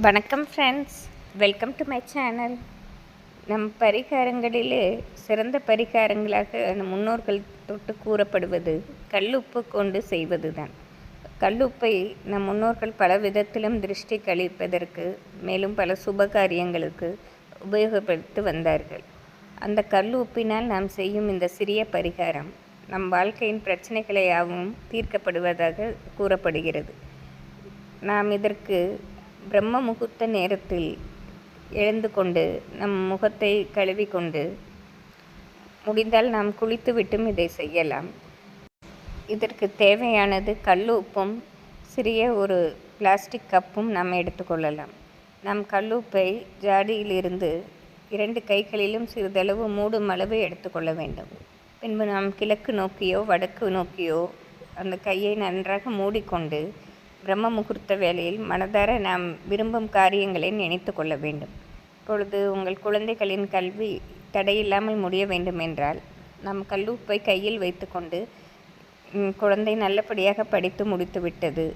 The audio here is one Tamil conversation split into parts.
வணக்கம் friends welcome to my channel நம் பரிகாரங்களிலே சிறந்த பரிகாரங்களாக நம் முன்னோர்கள் தொட்டு கூறப்படுவது கல்லுப்பு கொண்டு செய்வது தான் கல்லுப்பை நம் முன்னோர்கள் பல விதத்திலும் திருஷ்டி கழிப்பதற்கு மேலும் பல சுப காரியங்களுக்கு உபயோகப்படுத்தி வந்தார்கள். அந்த கல் உப்பினால் நாம் செய்யும் இந்த சிறிய பரிகாரம் நம் வாழ்க்கையின் பிரச்சனைகளையாகவும் தீர்க்கப்படுவதாக கூறப்படுகிறது. நாம் இதற்கு பிரம்ம முகூர்த்த நேரத்தில் எழுந்து கொண்டு நம் முகத்தை கழுவி கொண்டு முடிந்தால் நாம் குளித்துவிட்டும் இதை செய்யலாம். இதற்கு தேவையானது கல் உப்பும் சிறிய ஒரு பிளாஸ்டிக் கப்பும் நாம் எடுத்துக்கொள்ளலாம் நாம் கல்லுப்பை ஜாடியிலிருந்து இரண்டு கைகளிலும் சிறிதளவு மூடும் அளவு எடுத்துக்கொள்ள வேண்டும். பின்பு நாம் கிழக்கு நோக்கியோ வடக்கு நோக்கியோ அந்த கையை நன்றாக மூடிக்கொண்டு பிரம்ம முகூர்த்த வேளையில் மனதார நாம் விரும்பும் காரியங்களை நினைத்து கொள்ள வேண்டும். இப்பொழுது உங்கள் குழந்தைகளின் கல்வி தடையில்லாமல் முடிய வேண்டும் என்றால் நம் கல்லூப்பை கையில் வைத்துக்கொண்டு குழந்தை நல்லபடியாக படித்து முடித்து விட்டது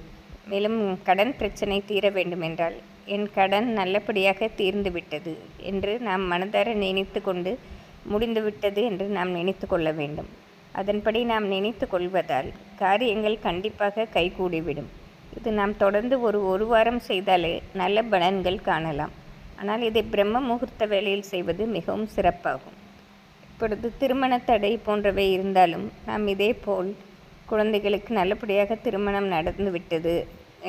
மேலும் கடன் பிரச்சனை தீர வேண்டுமென்றால் என் கடன் நல்லபடியாக தீர்ந்து விட்டது என்று நாம் மனதார நினைத்து கொண்டு முடிந்து விட்டது என்று நாம் நினைத்து கொள்ள வேண்டும். அதன்படி நாம் நினைத்து கொள்வதால் காரியங்கள் கண்டிப்பாக கைகூடிவிடும். இது நாம் தொடர்ந்து ஒரு ஒரு வாரம் செய்தாலே நல்ல பலன்கள் காணலாம். ஆனால் இதை பிரம்ம முகூர்த்த வேளையில் செய்வது மிகவும் சிறப்பாகும். இப்பொழுது திருமண தடை போன்றவை இருந்தாலும் நாம் இதே போல் குழந்தைகளுக்கு நல்லபடியாக திருமணம் நடந்து விட்டது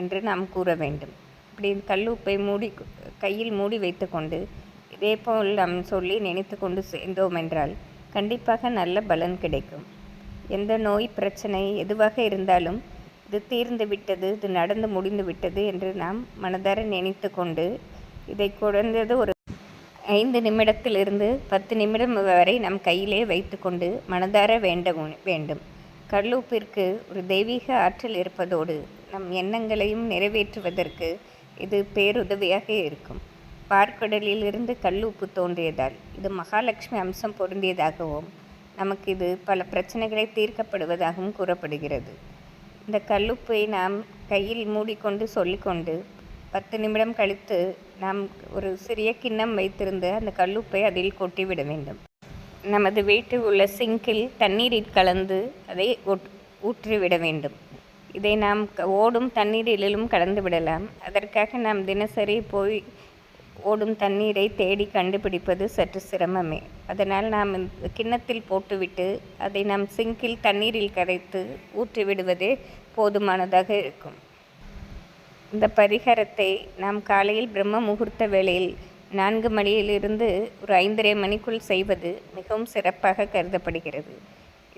என்று நாம் கூற வேண்டும். இப்படி கல்லுப்பை மூடி கையில் மூடி வைத்துக்கொண்டு இதே போல் நாம் சொல்லி நினைத்து கொண்டு சேர்ந்தோம் என்றால் கண்டிப்பாக நல்ல பலன் கிடைக்கும். எந்த நோய் பிரச்சனை எதுவாக இருந்தாலும் இது தீர்ந்து விட்டது இது நடந்து முடிந்து விட்டது என்று நாம் மனதார நினைத்து கொண்டு இதை குறைந்தது ஒரு ஐந்து நிமிடத்திலிருந்து பத்து நிமிடம் வரை நம் கையிலே வைத்துக்கொண்டு மனதார வேண்ட வேண்டும். கல்லூப்பிற்கு ஒரு தெய்வீக ஆற்றல் இருப்பதோடு நம் எண்ணங்களையும் நிறைவேற்றுவதற்கு இது பேருதவியாக இருக்கும். பார்க்கடலிலிருந்து கல்லூப்பு தோன்றியதால் இது மகாலட்சுமி அம்சம் பொருந்தியதாகவும் நமக்கு இது பல பிரச்சனைகளை தீர்க்கப்படுவதாகவும் கூறப்படுகிறது. இந்த கல்லுப்பை நாம் கையில் மூடிக்கொண்டு சொல்லிக்கொண்டு பத்து நிமிடம் கழித்து நாம் ஒரு சிறிய கிண்ணம் வைத்திருந்த அந்த கல்லுப்பை அதில் கொட்டிவிட வேண்டும். நமது வீட்டில் உள்ள சிங்கில் தண்ணீரில் கலந்து அதை ஒட்- ஊற்றிவிட வேண்டும். இதை நாம் ஓடும் தண்ணீரிலும் கலந்து விடலாம். அதற்காக நாம் தினசரி போய் ஓடும் தண்ணீரை தேடி கண்டுபிடிப்பது சற்று சிரமமே. அதனால் நாம் இந்த கிண்ணத்தில் போட்டுவிட்டு அதை நாம் சிங்கில் தண்ணீரில் கரைத்து ஊற்றி விடுவதே போதுமானதாக இருக்கும். இந்த பரிகாரத்தை நாம் காலையில் பிரம்ம முகூர்த்த வேளையில் நான்கு மணியிலிருந்து ஒரு ஐந்தரை மணிக்குள் செய்வது மிகவும் சிறப்பாக கருதப்படுகிறது.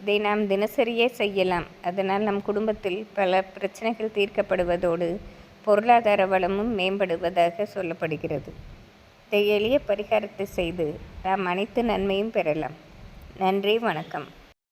இதை நாம் தினசரியே செய்யலாம். அதனால் நம் குடும்பத்தில் பல பிரச்சனைகள் தீர்க்கப்படுவதோடு பொருளாதார வளமும் மேம்படுவதாக சொல்லப்படுகிறது. இந்த எளிய பரிகாரத்தை செய்து நாம் அனைத்து நன்மையும் பெறலாம். நன்றி வணக்கம்.